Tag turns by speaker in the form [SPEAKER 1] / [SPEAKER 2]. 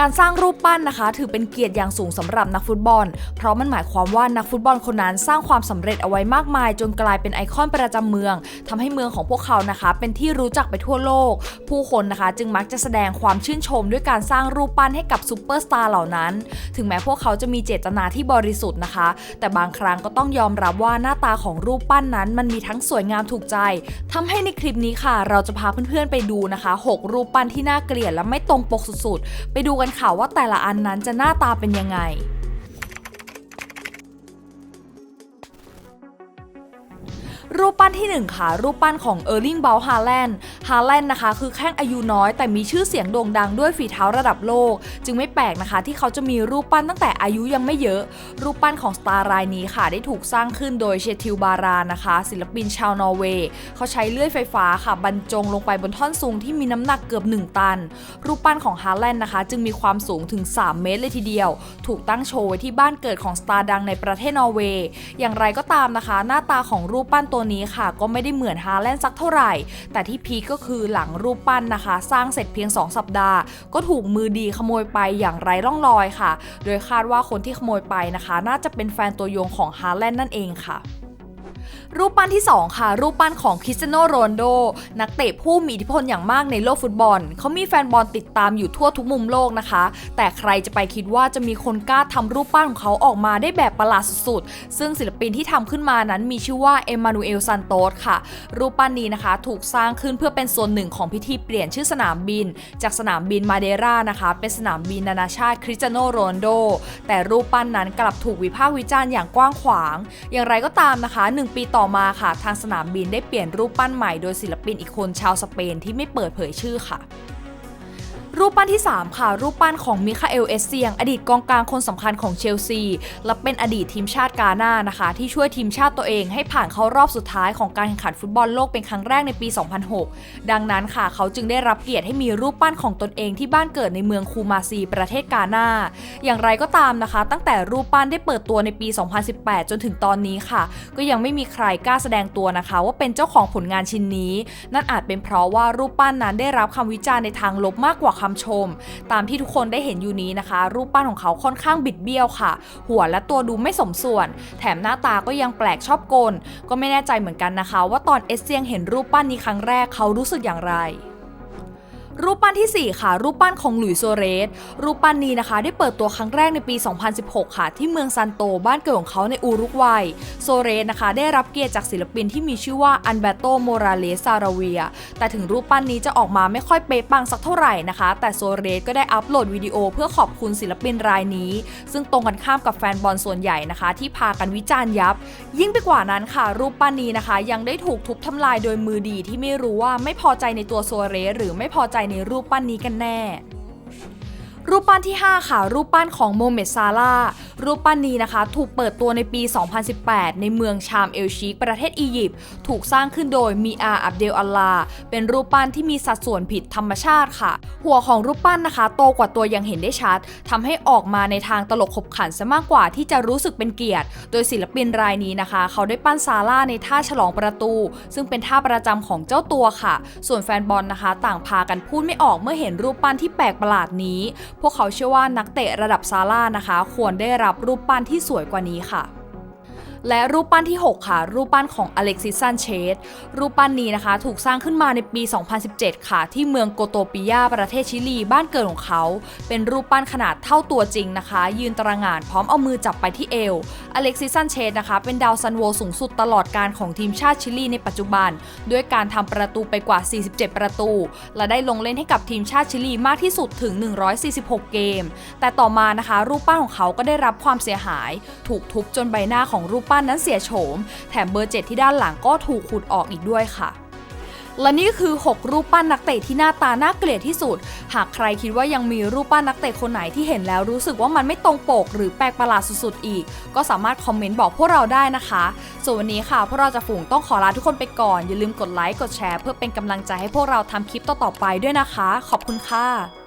[SPEAKER 1] การสร้างรูปปั้นนะคะ ถือเป็นเกียรติอย่างสูงสำหรับนักฟุตบอล เพราะมันหมายความว่านักฟุตบอลคนนั้นสร้างความสำเร็จเอาไว้มากมาย จนกลายเป็นไอคอนประจำเมืองทำให้เมืองของพวกเขานะคะ เป็นที่รู้จักไปทั่วโลก ผู้คนนะคะ จึงมักจะแสดงความชื่นชม ด้วยการสร้างรูปปั้นให้กับซูเปอร์สตาร์เหล่านั้น ถึงแม้พวกเขาจะมีเจตนาที่บริสุทธิ์นะคะ แต่บางครั้งก็ต้องยอมรับว่าหน้าตาของรูปปั้นนั้น มันมีทั้งสวยงามถูกใจทำให้ในคลิปนี้ค่ะ เราจะพาเพื่อนๆไปดูนะคะหกรูปปั้นที่น่าเกลียดและไม่ตรงปกสุดๆ ไปดูกันค่ะว่าแต่ละอันนั้นจะหน้าตาเป็นยังไง รูปปั้นที่ 1 ค่ะ รูปปั้นของเออร์ลิงเบลฮาแลนด์ฮาแลนด์นะคะ คือแข้งอายุน้อยแต่มีชื่อเสียงโด่งดังด้วยฝีเท้าระดับโลก จึงไม่แปลกนะคะ ที่เขาจะมีรูปปั้นตั้งแต่อายุยังไม่เยอะ รูปปั้นของสตาร์รายนี้ค่ะ ได้ถูกสร้างขึ้นโดยเชติลบารานะคะ ศิลปินชาวนอร์เวย์เขาใช้เลื่อยไฟฟ้าค่ะบรรจงลงไปบนท่อนสูงที่มีน้ำหนักเกือบ 1 ตัน รูปปั้นของฮาแลนด์นะคะ จึงมีความสูงถึง 3 เมตรเลยทีเดียว ถูกตั้งโชว์ไว้ที่บ้านเกิดของสตาร์ดังในประเทศนอร์เวย์อย่างไรก็ตามนะคะ หน้าตาของรูปปั้นตัวนี้ค่ะก็ไม่ได้เหมือนฮาแลนด์สักเท่าไหร่ แต่ที่พีก็คือหลังรูปปั้นนะคะ สร้างเสร็จเพียง 2 สัปดาห์ ก็ถูกมือดีขโมยไปอย่างไร้ร่องรอยค่ะ โดยคาดว่าคนที่ขโมยไปนะคะ น่าจะเป็นแฟนตัวยงของฮาแลนด์นั่นเองค่ะ รูปปั้นที่ 2 ค่ะ รูปปั้นของคริสเตียโนโรนโด นักเตะผู้มีอิทธิพลอย่างมากในโลกฟุตบอล เขามีแฟนบอลติดตามอยู่ทั่วทุกมุมโลกนะคะ แต่ใครจะไปคิดว่าจะมีคนกล้าทำรูปปั้นของเขาออกมาได้แบบประหลาดสุดๆ ซึ่งศิลปินที่ทำขึ้นมานั้นมีชื่อว่าเอมมานูเอลซันโตสค่ะ รูปปั้นนี้นะคะ ถูกสร้างขึ้นเพื่อเป็นส่วนหนึ่งของพิธีเปลี่ยนชื่อสนามบิน จากสนามบินมาเดรานะคะ เป็นสนามบินนานาชาติคริสเตียโนโรนโด แต่รูปปั้นนั้นกลับถูกวิพากษ์วิจารณ์อย่างกว้างขวาง อย่างไรก็ตามนะคะ1ปีต่อมาค่ะ ทางสนามบินได้เปลี่ยนรูปปั้นใหม่โดยศิลปินอีกคนชาวสเปนที่ไม่เปิดเผยชื่อค่ะ รูปปั้นที่ 3 ค่ะ รูปปั้นของมิคาเอลเอสเซียง อดีตกองกลางคนสำคัญของเชลซี และเป็นอดีตทีมชาติกาหน้านะคะ ที่ช่วยทีมชาติตัวเองให้ผ่านเข้ารอบสุดท้ายของการแข่งขันฟุตบอลโลกเป็นครั้งแรกในปี 2006 ดังนั้นค่ะ เขาจึงได้รับเกียรติให้มีรูปปั้นของตนเองที่บ้านเกิดในเมืองคูมาซีประเทศกาหน้า อย่างไรก็ตามนะคะ ตั้งแต่รูปปั้นได้เปิดตัวในปี 2018 จนถึงตอนนี้ค่ะ ก็ยังไม่มีใครกล้าแสดงตัวนะคะ ว่าเป็นเจ้าของผลงานชิ้นนี้ นั่นอาจเป็นเพราะว่ารูปปั้นนั้นได้รับคำวิจารณ์ในทางลบมากกว่าคำชม ตามที่ทุกคนได้เห็นอยู่นี้นะคะ รูปปั้นของเขาค่อนข้างบิดเบี้ยวค่ะ หัวและตัวดูไม่สมส่วน แถมหน้าตาก็ยังแปลกชอบกล ก็ไม่แน่ใจเหมือนกันนะคะ ว่าตอนเอสเซียงเห็นรูปปั้นนี้ครั้งแรกเขารู้สึกอย่างไร รูปปั้นที่ 4 ค่ะ รูปปั้นของหลุยส์โซเรส รูปปั้นนี้นะคะ ได้เปิดตัวครั้งแรกในปี 2016 ค่ะ ที่เมืองซันโตบ้านเกิดของเขาในอูรุกวัย โซเรสนะคะ ได้รับเกียรติจากศิลปินที่มีชื่อว่าอันเบโตโมราเลสซาราเวีย แต่ถึงรูปปั้นนี้จะออกมาไม่ค่อยเป๊ะปังสักเท่าไหร่นะคะ แต่โซเรสก็ได้อัปโหลดวิดีโอเพื่อขอบคุณศิลปินรายนี้ ซึ่งตรงกันข้ามกับแฟนบอลส่วนใหญ่นะคะ ที่พากันวิจารณ์ยับ ยิ่งไปกว่านั้นค่ะ รูปปั้นนี้นะคะ ยังได้ถูกทุบทำลายโดยมือดีที่ไม่รู้ว่าไม่พอใจในตัวโซเรสหรือไม่พอใจในรูปปั้นนี้กันแน่ รูปปั้นที่ 5 ค่ะ รูปปั้นของโมเมดซาลารูปปั้นนี้นะคะ ถูกเปิดตัวในปี 2018 ในเมืองชามเอลชีกประเทศอียิปต์ถูกสร้างขึ้นโดยมีอาอับเดลอัลลาเป็นรูปปั้นที่มีสัดส่วนผิดธรรมชาติค่ะ หัวของรูปปั้นนะคะ โตกว่าตัวยังเห็นได้ชัดทำให้ออกมาในทางตลกขบขันซะมากกว่าที่จะรู้สึกเป็นเกียรติ โดยศิลปินรายนี้นะคะ เขาได้ปั้นซาร่าในท่าฉลองประตู ซึ่งเป็นท่าประจำของเจ้าตัวค่ะ ส่วนแฟนบอลนะคะ ต่างพากันพูดไม่ออกเมื่อเห็นรูปปั้นที่แปลกประหลาดนี้ พวกเขาเชื่อว่านักเตะระดับซาร่านะคะ ควรได้รับรูปปั้นที่สวยกว่านี้ค่ะ และรูปปั้นที่ 6 ค่ะ รูปปั้นของอเล็กซิสซันเชสรูปปั้นนี้นะคะ ถูกสร้างขึ้นมาในปี 2017 ค่ะ ที่เมืองโกโตปิยาประเทศชิลีบ้านเกิดของเขา เป็นรูปปั้นขนาดเท่าตัวจริงนะคะ ยืนตระหง่านพร้อมเอามือจับไปที่เอวอเล็กซิสซันเชสนะคะ เป็นดาวซันโวสูงสุดตลอดการของทีมชาติชิลีในปัจจุบัน ด้วยการทำประตูไปกว่า 47 ประตู และได้ลงเล่นให้กับทีมชาติชิลีมากที่สุดถึง 146 เกม แต่ต่อมานะคะ รูปปั้นของเขาก็ได้รับความเสียหาย ถูกทุบจนใบหน้าของรูปปั้นนั้นเสียโฉม แถมเบอร์เจ็ดที่ด้านหลังก็ถูกขุดออกอีกด้วยค่ะ และนี่คือ 6 รูปปั้นนักเตะที่หน้าตาน่าเกลียดที่สุด หากใครคิดว่ายังมีรูปปั้นนักเตะคนไหนที่เห็นแล้วรู้สึกว่ามันไม่ตรงปก หรือแปลกประหลาดสุดๆอีก ก็สามารถคอมเมนต์บอกพวกเราได้นะคะ ส่วนวันนี้ค่ะ พวกเราจะฝูงต้องขอลาทุกคนไปก่อน อย่าลืมกดไลค์ กดแชร์ เพื่อเป็นกำลังใจให้พวกเราทำคลิปต่อๆไปด้วยนะคะ ขอบคุณค่ะ